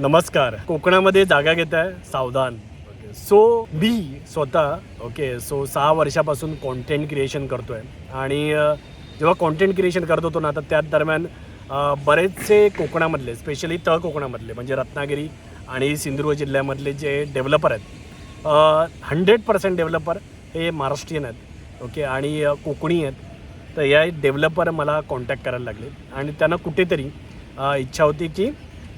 नमस्कार. कोकणामध्ये जागा घेत आहे सावधान. सो मी स्वतः ओके सो सहा वर्षापासून कॉन्टेंट क्रिएशन करतो आहे आणि जेव्हा कॉन्टेंट क्रिएशन करत होतो ना तर त्या दरम्यान बरेचसे कोकणामधले स्पेशली तळ कोकणामधले म्हणजे रत्नागिरी आणि सिंधुदुर्ग जिल्ह्यामधले जे डेव्हलपर आहेत हंड्रेड पर्सेंट डेव्हलपर हे महाराष्ट्रीयन आहेत ओके आणि कोकणी आहेत. तर या डेव्हलपर मला कॉन्टॅक्ट करायला लागले. आणि त्यांना कुठेतरी इच्छा होती की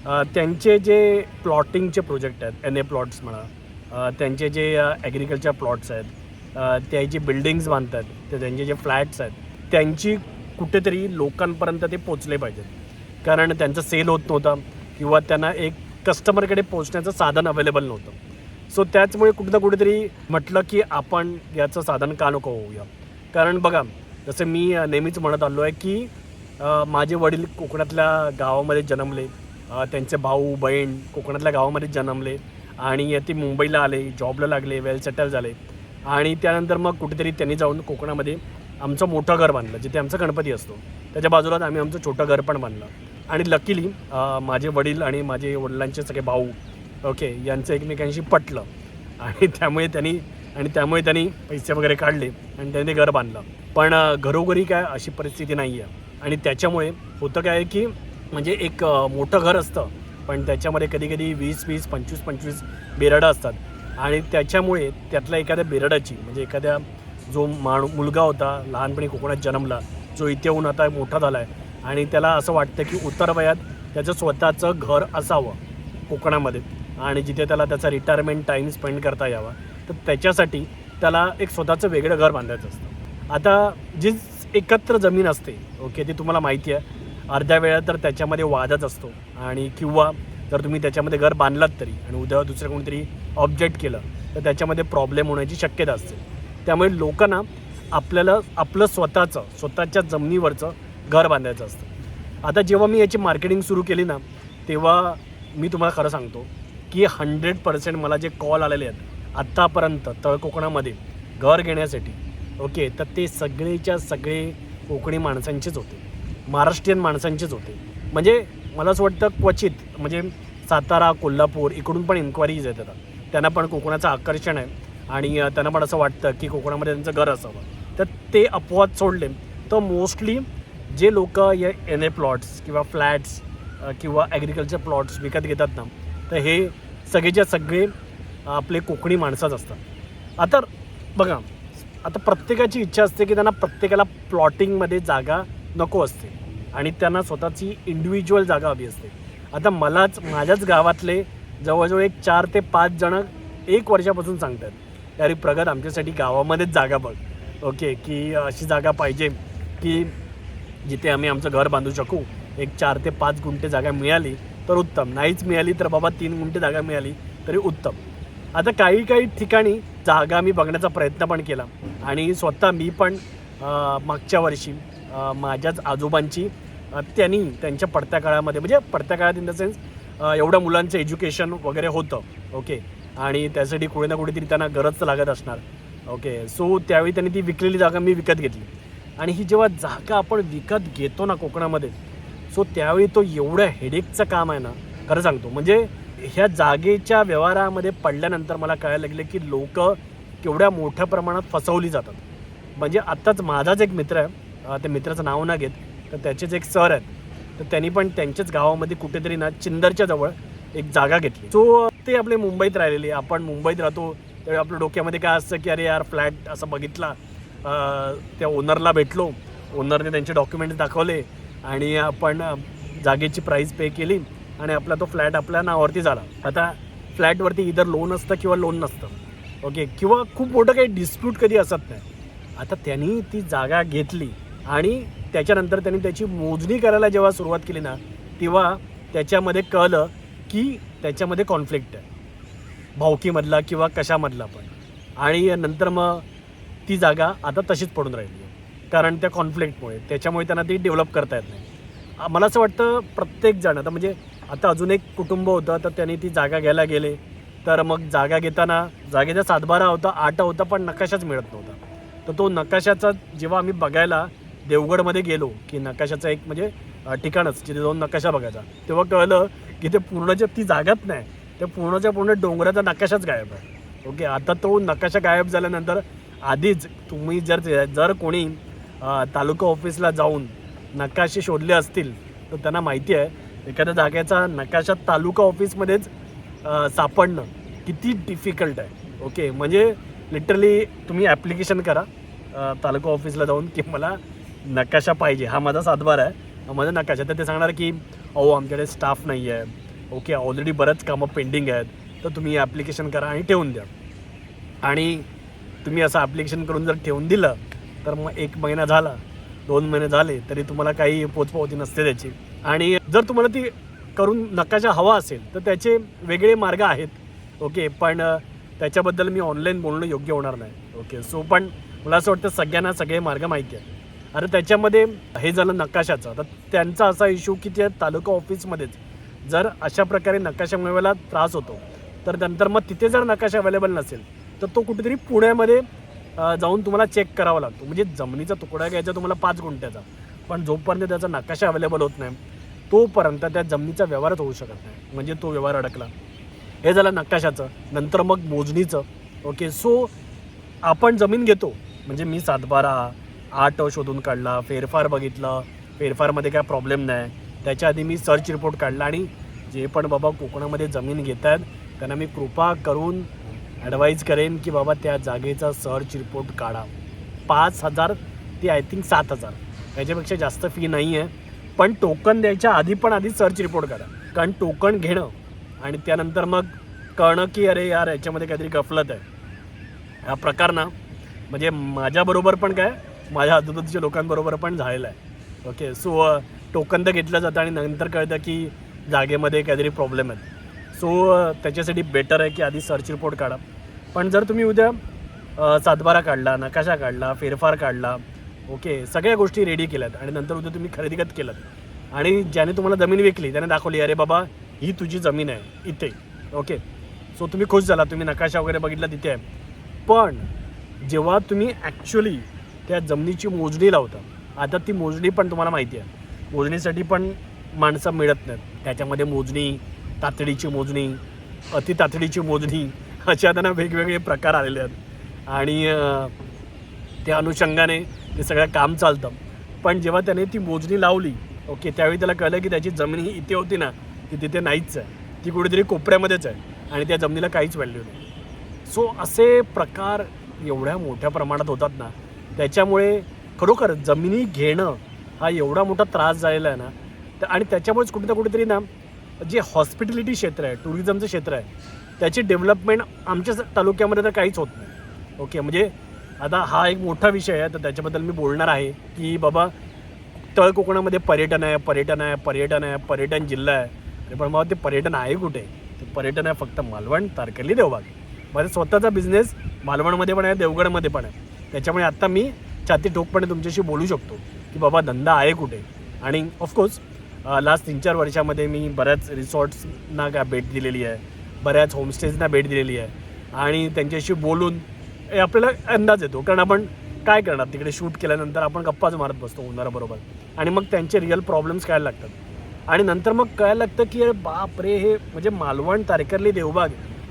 त्यांचे जे प्लॉटिंगचे प्रोजेक्ट आहेत एन ए प्लॉट्स म्हणा त्यांचे जे ॲग्रिकल्चर प्लॉट्स आहेत अ, जे बिल्डिंग्स बांधतात ते त्यांचे जे फ्लॅट्स आहेत त्यांची कुठेतरी लोकांपर्यंत ते पोचले पाहिजेत. कारण त्यांचं सेल होत नव्हतं किंवा त्यांना एक कस्टमरकडे पोचण्याचं साधन अवेलेबल नव्हतं. सो त्याचमुळे कुठं कुठेतरी म्हटलं की आपण याचं साधन का नको होऊया? कारण बघा जसं मी नेहमीच म्हणत आलो आहे की माझे वडील कोकणातल्या गावामध्ये जन्मले. त्यांचे भाऊ बहीण कोकणातल्या गावामध्ये जन्मले आणि ते मुंबईला आले जॉबला लागले वेल सेटल झाले. आणि त्यानंतर मग कुठेतरी त्यांनी जाऊन कोकणामध्ये आमचं मोठं घर बांधलं जिथे आमचा गणपती असतो. त्याच्या बाजूलाच आम्ही आमचं छोटं घर पण बांधलं. आणि लकीली माझे वडील आणि माझे वडिलांचे सगळे भाऊ ओके यांचं एकमेकांशी पटलं. आणि त्यामुळे त्यांनी आणि त्यामुळे त्यांनी पैसे वगैरे काढले आणि त्यांनी ते घर बांधलं. पण घरोघरी काय अशी परिस्थिती नाही आहे आणि त्याच्यामुळे होतं काय की म्हणजे एक मोठं घर असतं. पण त्याच्यामध्ये कधी कधी वीस वीस पंचवीस पंचवीस बेरडं असतात. आणि त्याच्यामुळे त्यातल्या एखाद्या बेरडाची म्हणजे एखाद्या जो माणू मुलगा होता लहानपणी कोकणात जन्मला जो इथे होऊन आता मोठा झाला आहे आणि त्याला असं वाटतं की उत्तर वयात त्याचं स्वतःचं घर असावं कोकणामध्ये. आणि जिथे त्याला त्याचा रिटायरमेंट टाईम स्पेंड करता यावा. तर त्याच्यासाठी त्याला एक स्वतःचं वेगळं घर बांधायचं असतं. आता जी एकत्र जमीन असते ओके ती तुम्हाला माहिती आहे. अर्ध्या वेळा तर त्याच्यामध्ये वादच असतो. आणि किंवा जर तुम्ही त्याच्यामध्ये घर बांधलात तरी आणि उद्या दुसरं कोणीतरी ऑब्जेक्ट केलं तर त्याच्यामध्ये प्रॉब्लेम होण्याची शक्यता असते. त्यामुळे लोकांना आपल्याला आपलं स्वतःचं स्वतःच्या जमिनीवरचं घर बांधायचं असतं. आता जेव्हा मी याची मार्केटिंग सुरू केली ना तेव्हा मी तुम्हाला खरं सांगतो की हंड्रेड पर्सेंट मला जे कॉल आलेले आहेत आत्तापर्यंत तळ कोकणामध्ये घर घेण्यासाठी ओके तर ते सगळेच्या सगळे कोकणी माणसांचेच होते. महाराष्ट्रीयन माणसांचेच होते. म्हणजे मला असं वाटतं क्वचित म्हणजे सातारा कोल्हापूर इकडून पण इन्क्वायरीज येतात त्यांना पण कोकणाचं आकर्षण आहे. आणि त्यांना पण असं वाटतं की कोकणामध्ये त्यांचं घर असावं. तर ते अपवाद सोडले. तर मोस्टली जे लोक या एन ए प्लॉट्स किंवा फ्लॅट्स किंवा ॲग्रिकल्चर प्लॉट्स विकत घेतात ना तर हे सगळेच्या सगळे आपले कोकणी माणसंच असतात. आता बघा आता प्रत्येकाची इच्छा असते की त्यांना प्रत्येकाला प्लॉटिंगमध्ये जागा नको असते. आणि त्यांना स्वतःची इंडिव्हिज्युअल जागा हवी असते. आता मलाच माझ्याच गावातले जवळजवळ एक चार ते पाच जणं एक वर्षापासून सांगतात अरे प्रगत आमच्यासाठी गावामध्येच जागा बघ. ओके की अशी जागा पाहिजे की जिथे आम्ही आमचं घर बांधू शकू. एक चार ते पाच गुंठे जागा मिळाली तर उत्तम. नाहीच मिळाली तर बाबा तीन गुंठे जागा मिळाली तरी उत्तम. आता काही काही ठिकाणी जागा मी बघण्याचा प्रयत्न पण केला. आणि स्वतः मी पण मागच्या वर्षी माझ्याच आजोबांची त्यांनी त्यांच्या पडत्या काळामध्ये म्हणजे पडत्या काळात इन द सेन्स एवढ्या मुलांचं एज्युकेशन वगैरे होतं ओके आणि त्यासाठी कुठे ना कुठेतरी त्यांना गरज लागत असणार ओके सो त्यावेळी त्यांनी ती विकलेली जागा मी विकत घेतली. आणि ही जेव्हा जागा आपण विकत घेतो ना कोकणामध्ये सो त्यावेळी तो एवढं हेडेकचं काम आहे ना खरं सांगतो. म्हणजे ह्या जागेच्या व्यवहारामध्ये पडल्यानंतर मला कळायला लागलं की लोक केवढ्या मोठ्या प्रमाणात फसवली जातात. म्हणजे आत्ताच माझाच एक मित्र आहे त्या मित्राचं नाव ना घेत तर त्याचेच एक सर आहेत. तर त्यांनी पण त्यांच्याच गावामध्ये कुठेतरी ना चिंदरच्या जवळ एक जागा घेतली. सो ते आपले मुंबईत राहिलेले आपण मुंबईत राहतो त्यावेळी आपल्या डोक्यामध्ये काय असतं की अरे यार फ्लॅट असं बघितला त्या ओनरला भेटलो ओनरने त्यांचे डॉक्युमेंट्स दाखवले आणि आपण जागेची प्राईस पे केली आणि आपला तो फ्लॅट आपल्या नावावरती झाला. आता फ्लॅटवरती इधर लोन असतं किंवा लोन नसतं. ओके किंवा खूप मोठं काही डिस्प्यूट कधी असत नाही. आता त्यांनी ती जागा घेतली. आणि त्याच्यानंतर त्यांनी त्याची मोजणी करायला जेव्हा सुरुवात केली ना तेव्हा त्याच्यामध्ये कळलं की त्याच्यामध्ये कॉन्फ्लिक्ट आहे. भावकीमधला किंवा कशामधला पण. आणि नंतर मग ती जागा आता तशीच पडून राहिली आहे. कारण त्या कॉन्फ्लिक्टमुळे त्याच्यामुळे त्यांना ती डेव्हलप करता येत नाही. मला असं वाटतं प्रत्येक जण आता म्हणजे आता अजून एक कुटुंब होतं तर त्यांनी ती जागा घ्यायला गेले. तर मग जागा घेताना जागेचा सातबारा होता आटा होता पण नकाशाच मिळत नव्हता. तर तो नकाशाचा जेव्हा आम्ही बघायला देवगडमध्ये गेलो की नकाशाचं एक म्हणजे ठिकाणच जिथे जाऊन नकाशा बघायचा. तेव्हा कळलं की ते पूर्णच्या ती जागाच नाही. ते पूर्णच्या पूर्ण डोंगराचा नकाशाच गायब आहे. ओके आता तो नकाशा गायब झाल्यानंतर आधीच तुम्ही जर जर कोणी तालुका ऑफिसला जाऊन नकाशे शोधले असतील तर त्यांना माहिती आहे एखाद्या जागेचा नकाशा तालुका ऑफिसमध्येच सापडणं किती डिफिकल्ट आहे. ओके म्हणजे लिटरली तुम्ही ॲप्लिकेशन करा तालुका ऑफिसला जाऊन की मला नकाशा पाहिजे. हा माझा सातबार आहे. माझा नकाशा तर ते सांगणार की अहो आमच्याकडे स्टाफ नाही आहे. ओके ऑलरेडी बरंच कामं पेंडिंग आहेत. तर तुम्ही ॲप्लिकेशन करा आणि ठेवून द्या. आणि तुम्ही असं ॲप्लिकेशन करून जर ठेवून दिलं तर मग एक महिना झाला दोन महिने झाले तरी तुम्हाला काही पोचपावती नसते त्याची. आणि जर तुम्हाला ती करून नकाशा हवा असेल तर त्याचे वेगळे मार्ग आहेत. ओके पण त्याच्याबद्दल मी ऑनलाईन बोलणं योग्य होणार नाही. ओके सो पण मला असं वाटतं सगळ्यांना सगळे मार्ग माहिती आहे अरे त्याच्यामध्ये हे झालं नकाशाचं. तर त्यांचा असा इश्यू की त्या तालुका ऑफिसमध्येच जर अशा प्रकारे नकाशा मिळवायला त्रास होतो तर नंतर मग तिथे जर नकाशा अवेलेबल नसेल तर तो कुठेतरी पुण्यामध्ये जाऊन तुम्हाला चेक करावा लागतो. म्हणजे जमिनीचा तुकडा घ्यायचा तुम्हाला पाच गुंठ्याचा पण जोपर्यंत त्याचा नकाशा अवेलेबल होत नाही तोपर्यंत त्या जमिनीचा व्यवहारच होऊ शकत नाही. म्हणजे तो व्यवहार अडकला. हे झालं नकाशाचं. नंतर मग मोजणीचं. ओके सो आपण जमीन घेतो. म्हणजे मी सातबारा आठ शोधून काढला फेरफार बघितलं फेरफारमध्ये काय प्रॉब्लेम नाही. त्याच्या आधी मी सर्च रिपोर्ट काढला आणि जे पण बाबा कोकणामध्ये जमीन घेत आहेत त्यांना मी कृपा करून ॲडवाईज करेन की बाबा त्या जागेचा सर्च रिपोर्ट काढा. पाच हजार ते आय थिंक सात हजार. याच्यापेक्षा जास्त फी नाही आहे पण टोकन द्यायच्या आधी पण आधी सर्च रिपोर्ट करा कारण टोकन घेणं आणि त्यानंतर मग कळणं की अरे यार याच्यामध्ये काहीतरी गफलत आहे. हा प्रकार ना. म्हणजे माझ्याबरोबर पण काय माझ्या आजूबाजूच्या लोकांबरोबर पण झालेलं आहे. ओके सो टोकन तर घेतलं जातं आणि नंतर कळतं की जागेमध्ये काहीतरी प्रॉब्लेम आहेत सो त्याच्यासाठी बेटर आहे की आधी सर्च रिपोर्ट काढा. पण जर तुम्ही उद्या सातबारा काढला नकाशा काढला फेरफार काढला ओके सगळ्या गोष्टी रेडी केल्यात आणि नंतर उद्या तुम्ही खरेदीगत केलं आणि ज्याने तुम्हाला जमीन विकली त्याने दाखवली अरे बाबा ही तुझी जमीन आहे इथे. ओके सो तुम्ही खुश झाला तुम्ही नकाशा वगैरे बघितला तिथे आहे. पण जेव्हा तुम्ही ॲक्च्युली त्या जमिनीची मोजणी लावतात आता ती मोजणी पण तुम्हाला माहिती आहे. मोजणीसाठी पण माणसं मिळत नाहीत. त्याच्यामध्ये मोजणी तातडीची मोजणी अति तातडीची मोजणी अशा त्यांना वेगवेगळे प्रकार आलेले आहेत. आणि त्या अनुषंगाने ते सगळं काम चालतं. पण जेव्हा त्याने ती मोजणी लावली ओके त्यावेळी त्याला कळलं की त्याची जमीन ही इथे होती ना ती तिथे नाहीच आहे. ती कुठेतरी कोपऱ्यामध्येच आहे आणि त्या जमिनीला काहीच व्हॅल्यू नाही. सो असे प्रकार एवढ्या मोठ्या प्रमाणात होतात ना त्याच्यामुळे खरोखर जमिनी घेणं हा एवढा मोठा त्रास झालेला आहे ना तर आणि त्याच्यामुळेच कुठे ना कुठेतरी ना जे हॉस्पिटॅलिटी क्षेत्र आहे टुरिझमचं क्षेत्र आहे त्याची डेव्हलपमेंट आमच्या तालुक्यामध्ये तर काहीच होत नाही. ओके म्हणजे आता हा एक मोठा विषय आहे तर त्याच्याबद्दल मी बोलणार आहे की बाबा तळ कोकणामध्ये पर्यटन आहे पर्यटन आहे पर्यटन आहे पर्यटन जिल्हा आहे. अरे पण बाबा ते पर्यटन आहे कुठे? ते पर्यटन आहे फक्त मालवण तारकर्ली देवबाग. माझा स्वतःचा बिझनेस मालवणमध्ये पण आहे देवगडमध्ये पण आहे. त्याच्यामुळे आत्ता मी छाती ठोकपणे तुमच्याशी बोलू शकतो की बाबा धंदा आहे कुठे? आणि ऑफकोर्स लास्ट तीन चार वर्षामध्ये मी बऱ्याच रिसॉर्ट्सना का भेट दिलेली आहे बऱ्याच होमस्टेजना भेट दिलेली आहे. आणि त्यांच्याशी बोलून हे आपल्याला अंदाज येतो कारण आपण काय करणार? तिकडे शूट केल्यानंतर आपण गप्पाच मारत बसतो ओनराबरोबर आणि मग त्यांचे रिअल प्रॉब्लेम्स कळायला लागतात. आणि नंतर मग कळायला लागतं की अरे बाप रे हे म्हणजे मालवण तारकर्ली देवबाग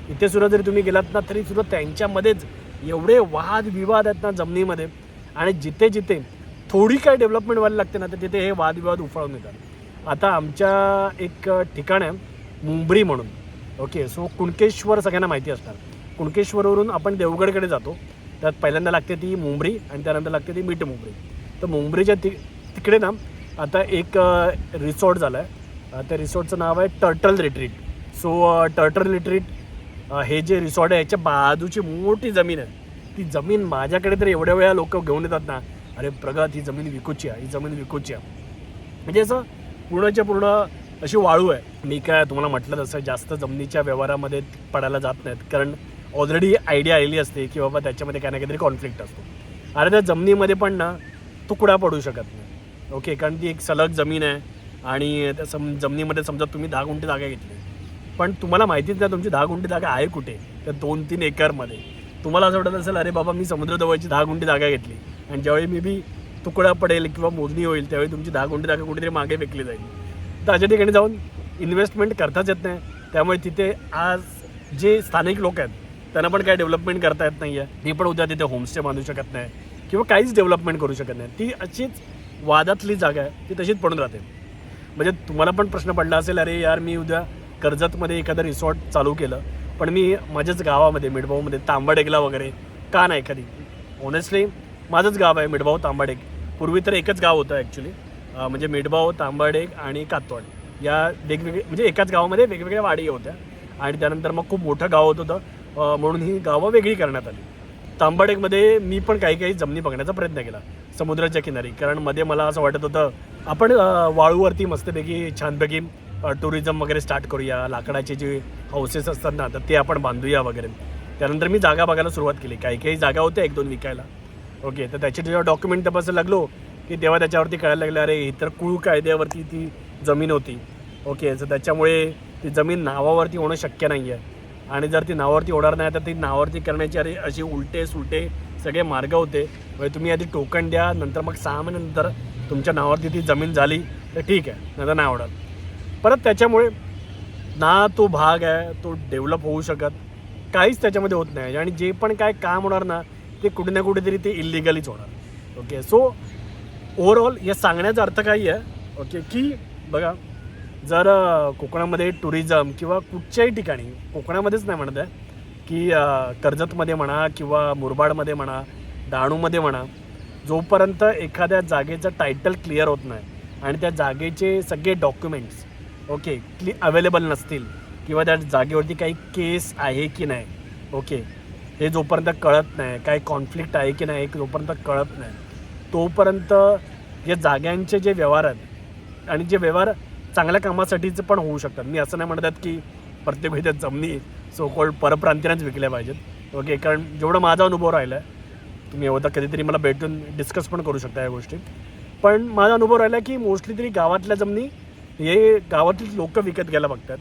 इथे सुद्धा जरी तुम्ही गेलात ना तरी सुद्धा त्यांच्यामध्येच एवढे वाद विवाद आहेत ना जमिनीमध्ये. आणि जिथे जिथे थोडी काय डेव्हलपमेंट व्हायला लागते ना तर तिथे हे वादविवाद उफाळून येतात. आता आमच्या एक ठिकाण आहे मुंबरी म्हणून. ओके सो कुणकेश्वर सगळ्यांना माहिती असणार. कुणकेश्वरवरून आपण देवगडकडे जातो. त्यात पहिल्यांदा लागते ती मुंबरी आणि त्यानंतर लागते ती मीठ मुंबरी. तर मुंबरीच्या ति तिकडे ना आता एक रिसॉर्ट झाला आहे त्या रिसॉर्टचं नाव आहे turtle retreat. So turtle retreat हे जे रिसॉर्ट आहे याच्या बाजूची मोठी जमीन आहे. ती जमीन माझ्याकडे तर एवढ्या वेळा लोक घेऊन येतात ना अरे प्रगत ही जमीन विकूची आहे ही जमीन विकूची आहे. म्हणजे असं पूर्णच्या पूर्ण अशी वाळू आहे. मी काय तुम्हाला म्हटलं तसं जास्त जमिनीच्या व्यवहारामध्ये पडायला जात नाहीत. कारण ऑलरेडी आयडिया आलेली असते की बाबा त्याच्यामध्ये काही ना काहीतरी कॉन्फ्लिक्ट असतो. अरे त्या जमिनीमध्ये पण ना तुकडा पडू शकत नाही. ओके कारण ती एक सलग जमीन आहे आणि त्या सम जमिनीमध्ये समजा तुम्ही दहा गुंठे जागा घेतली. पण तुम्हाला माहितीच नाही तुमची दहा गुंठी जागा आहे कुठे? तर दोन तीन एकरमध्ये. तुम्हाला असं वाटत असेल अरे बाबा मी समुद्रजवळची दहा गुंठी जागा घेतली. आणि ज्यावेळी मी बी तुकडा पडेल किंवा मोजणी होईल त्यावेळी तुमची दहा गुंठी जागा कुठेतरी मागे फेकली जाईल. तर अशा ठिकाणी जाऊन इन्व्हेस्टमेंट करताच येत नाही. त्यामुळे तिथे आज जे स्थानिक लोक आहेत त्यांना पण काय डेव्हलपमेंट करता येत नाही आहे ते पण उद्या तिथे होमस्टे बांधू शकत नाही किंवा काहीच डेव्हलपमेंट करू शकत नाही. ती अशीच वादातली जागा आहे ती तशीच पडून राहते. म्हणजे तुम्हाला पण प्रश्न पडला असेल अरे यार मी उद्या कर्जतमध्ये एखादं रिसॉर्ट चालू केलं पण मी माझ्याच गावामध्ये मिडभाऊमध्ये तांबाडेगला वगैरे का नाही एखादी ऑनेस्टली माझंच गाव आहे मिडभाऊ तांबाडेग पूर्वी तर एकच गाव होतं ॲक्च्युली म्हणजे मिडभाऊ तांबाडेग आणि कातवाड. या वेगवेगळे म्हणजे एकाच गावामध्ये वेगवेगळ्या वाडी होत्या. आणि त्यानंतर मग खूप मोठं गाव होत होतं. म्हणून ही गावं वेगळी करण्यात आली. तांबाडेगमध्ये मी पण काही काही जमिनी बघण्याचा प्रयत्न केला समुद्राच्या किनारी. कारण मध्ये मला असं वाटत होतं आपण वाळूवरती मस्तपैकी छानपैकी टुरिझम वगैरे स्टार्ट करूया लाकडाचे जे हाऊसेस असतात ना तर ते आपण बांधूया वगैरे. त्यानंतर मी जागा बघायला सुरुवात केली. काही काही जागा होत्या एक दोन विकायला. ओके तर त्याचे जेव्हा डॉक्युमेंट तपासायला लागलो की तेव्हा त्याच्यावरती कळायला लागलं अरे ही तर कुळ कायद्यावरती ती जमीन होती. ओके तर त्याच्यामुळे ती जमीन नावावरती होणं शक्य नाही आहे आणि जर ती नावावरती होणार नाही तर ती नावावरती करण्याची अरे अशी उलटे सुलटे सगळे मार्ग होते. म्हणजे तुम्ही आधी टोकन द्या नंतर मग सहा महिन्यानंतर तुमच्या नावावरती ती जमीन झाली तर ठीक आहे नंतर नाही आवडत परत त्याच्यामुळे ना तो भाग आहे तो डेव्हलप होऊ शकत. काहीच त्याच्यामध्ये होत नाही. आणि जे पण काय काम होणार ना ते कुठे ना कुठेतरी ते इलिगलीच होणार. ओके सो ओव्हरऑल या सांगण्याचा अर्थ काही आहे. ओके की बघा जर कोकणामध्ये टुरिझम किंवा कुठच्याही ठिकाणी कोकणामध्येच नाही म्हणत आहे की कर्जतमध्ये म्हणा किंवा मुरबाडमध्ये म्हणा डहाणूमध्ये म्हणा जोपर्यंत एखाद्या जागेचं टायटल क्लिअर होत नाही आणि त्या जागेचे सगळे डॉक्युमेंट्स ओके क्ली अवेलेबल नसतील किंवा त्या जागेवरती काही केस आहे की नाही ओके हे जोपर्यंत कळत नाही काय कॉन्फ्लिक्ट आहे की नाही हे जोपर्यंत कळत नाही तोपर्यंत या जाग्यांचे जे व्यवहार आहेत आणि जे व्यवहार चांगल्या कामासाठीचे पण होऊ शकतात. मी असं नाही म्हणत आहेत की प्रत्येक वेळी त्या जमिनी सोकोल्ड परप्रांतीनेच विकल्या पाहिजेत ओके कारण जेवढं माझा अनुभव राहिला आहे तुम्ही होता कधीतरी मला भेटून डिस्कस पण करू शकता या गोष्टी पण माझा अनुभव राहिला की मोस्टली तरी गावातल्या जमिनी हे गावातील लोक विकत घ्यायला बघतात.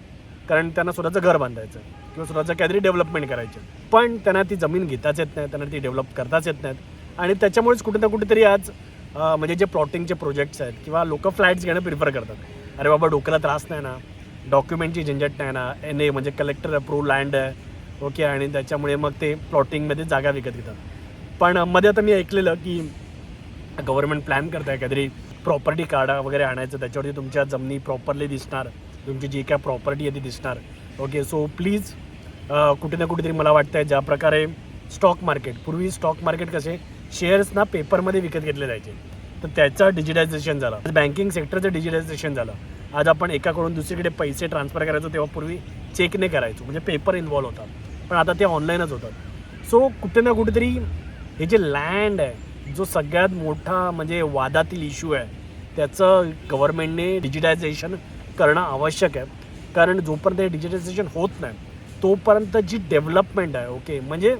कारण त्यांना स्वतःचं घर बांधायचं किंवा स्वतःचं काहीतरी डेव्हलपमेंट करायचं पण त्यांना ती जमीन घेताच येत नाही त्यांना ती डेव्हलप करताच येत नाहीत. आणि त्याच्यामुळेच कुठे ना कुठेतरी आज म्हणजे जे प्लॉटिंगचे प्रोजेक्ट्स आहेत किंवा लोक फ्लॅट्स घेणं प्रिफर करतात. अरे बाबा डोक्याला त्रास नाही ना. डॉक्युमेंटची झंझट नाही ना. एन ए म्हणजे कलेक्टर अप्रूव्ह लँड आहे. ओके आणि त्याच्यामुळे मग ते प्लॉटिंगमध्ये जागा विकत घेतात. पण मध्ये आता मी ऐकलेलं की गव्हर्नमेंट प्लॅन करत आहे काहीतरी. प्रॉपर्टी कार्ड वगैरे आणायचं त्याच्यावरती तुमच्या जमिनी प्रॉपरली दिसणार तुमची जी काय प्रॉपर्टी आहे ती दिसणार. ओके सो प्लीज कुठे ना कुठेतरी मला वाटतं आहे ज्या प्रकारे स्टॉक मार्केट पूर्वी स्टॉक मार्केट कसे शेअर्स ना पेपरमध्ये विकत घेतले जायचे. तर त्याचं डिजिटायझेशन झालं. बँकिंग सेक्टरचं डिजिटायझेशन झालं. आज आपण एकाकडून दुसरीकडे पैसे ट्रान्सफर करायचो तेव्हा पूर्वी चेकने करायचो. म्हणजे पेपर इन्वॉल्व्ह होतात पण आता ते ऑनलाईनच होतात. सो कुठे ना कुठेतरी हे जे लँड आहे जो सगळ्यात मोठा म्हणजे वादातील इश्यू आहे त्याचं गव्हर्नमेंटने डिजिटायझेशन करणं आवश्यक आहे. कारण जोपर्यंत हे डिजिटायझेशन होत नाही तोपर्यंत जी डेव्हलपमेंट आहे ओके म्हणजे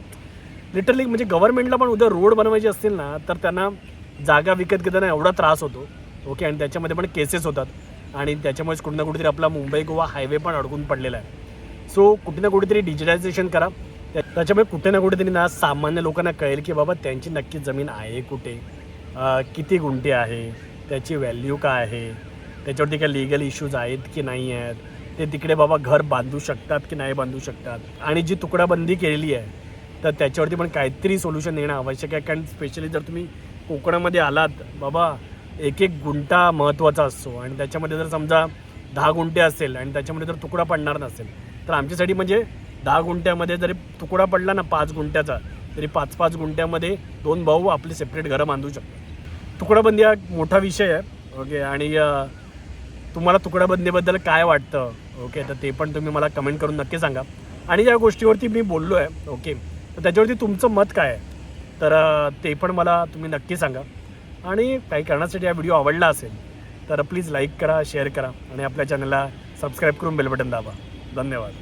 लिटरली म्हणजे गव्हर्नमेंटला पण उद्या रोड बनवायचे असतील ना तर त्यांना जागा विकत घेताना एवढा त्रास होतो ओके आणि त्याच्यामध्ये पण केसेस होतात. आणि त्याच्यामुळेच कुठे ना कुठेतरी आपला मुंबई गोवा हायवे पण अडकून पडलेला आहे. सो कुठे ना कुठेतरी डिजिटायझेशन करा. त्या- त्याच्यामुळे कुठे ना कुठेतरी ना सामान्य लोकांना कळेल की बाबा त्यांची नक्की जमीन आहे कुठे? किती गुंठे आहे? त्याची व्हॅल्यू काय आहे? त्याच्यावरती काही लिगल इश्यूज आहेत की नाही आहेत? ते तिकडे बाबा घर बांधू शकतात की नाही बांधू शकतात? आणि जी तुकडाबंदी केलेली आहे तर त्याच्यावरती पण काहीतरी सोल्युशन येणं आवश्यक आहे. कारण स्पेशली जर तुम्ही कोकणामध्ये आलात बाबा एक एक गुंठा महत्त्वाचा असतो. आणि त्याच्यामध्ये जर समजा दहा गुंठे असेल आणि त्याच्यामध्ये जर तुकडा पडणार नसेल तर आमच्यासाठी म्हणजे दहा गुंठ्यामध्ये जरी तुकडा पडला ना पाच गुंठ्याचा तरी पाच पाच गुंठ्यामध्ये दोन भाऊ आपले सेपरेट घरं बांधू शकतात. तुकडाबंदी हा मोठा विषय आहे ओके आणि तुम्हाला तुकडाबंदीबद्दल काय वाटतं ओके तर ते पण तुम्ही मला कमेंट करून नक्की सांगा. आणि ज्या गोष्टीवरती मी बोललो आहे ओके तर त्याच्यावरती तुमचं मत काय आहे? तर ते पण मला तुम्ही नक्की सांगा. आणि काही कारणासाठी हा व्हिडिओ आवडला असेल तर प्लीज लाईक करा शेअर करा आणि आपल्या चॅनलला सबस्क्राईब करून बेल बटन दाबा. धन्यवाद.